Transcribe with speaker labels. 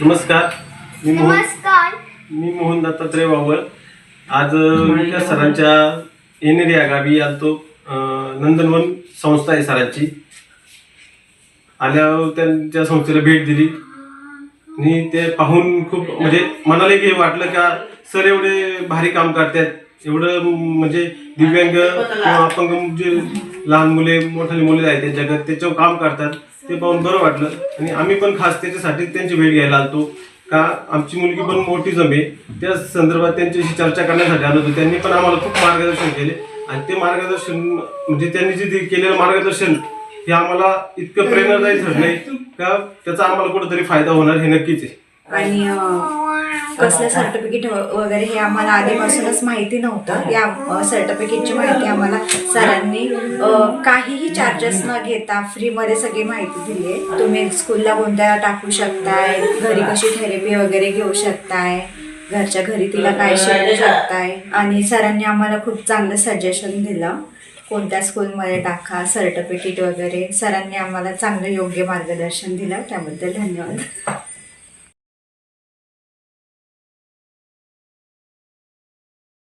Speaker 1: नमस्कार. मी मोहन
Speaker 2: नमस्कार.
Speaker 1: मी मोहन दत्तात्रय वावळ. आज विकास सरांच्या येणेरी या गावी आलतो. अ, नंदनवन संस्था आहे सरांची. आल्यावर त्यांच्या संस्थेला भेट दिली. आणि ते पाहून खूप म्हणजे मनाला हे वाटलं का सर एवढे भारी काम करतात. एवढं म्हणजे दिव्यांग किंवा अपंग जे लहान मुले मोठाले मुले आहेत त्यांच्या घरात त्याच्यावर काम करतात ते पाहून बरं वाटलं. आणि आम्ही पण खास त्याच्यासाठी त्यांची भेट घ्यायला आलतो. का आमची मुलगी पण मोठी जमे त्या संदर्भात त्यांच्याशी चर्चा करण्यासाठी आलो होतो. त्यांनी पण आम्हाला खूप मार्गदर्शन केले. आणि ते मार्गदर्शन म्हणजे त्यांनी जे ते केलेलं मार्गदर्शन हे आम्हाला इतकं प्रेरणादायी ठरलंय. का त्याचा आम्हाला कुठेतरी फायदा होणार हे नक्कीच आहे.
Speaker 3: आणि अं, कसलं सर्टिफिकेट वगैरे हे आम्हाला आधीपासूनच माहिती नव्हतं. या सर्टिफिकेटची माहिती आम्हाला सरांनी काहीही चार्जेस न घेता फ्रीमध्ये सगळी माहिती दिली आहे तुम्ही स्कूलला कोणत्या टाकू शकताय? घरी कशी थेरपी वगैरे घेऊ शकताय? घरच्या घरी तिला काय शिकवू शकताय? आणि सरांनी आम्हाला खूप चांगलं सजेशन दिलं. कोणत्या स्कूलमध्ये टाका सर्टिफिकेट वगैरे. सरांनी आम्हाला चांगलं योग्य मार्गदर्शन दिलं. त्याबद्दल धन्यवाद.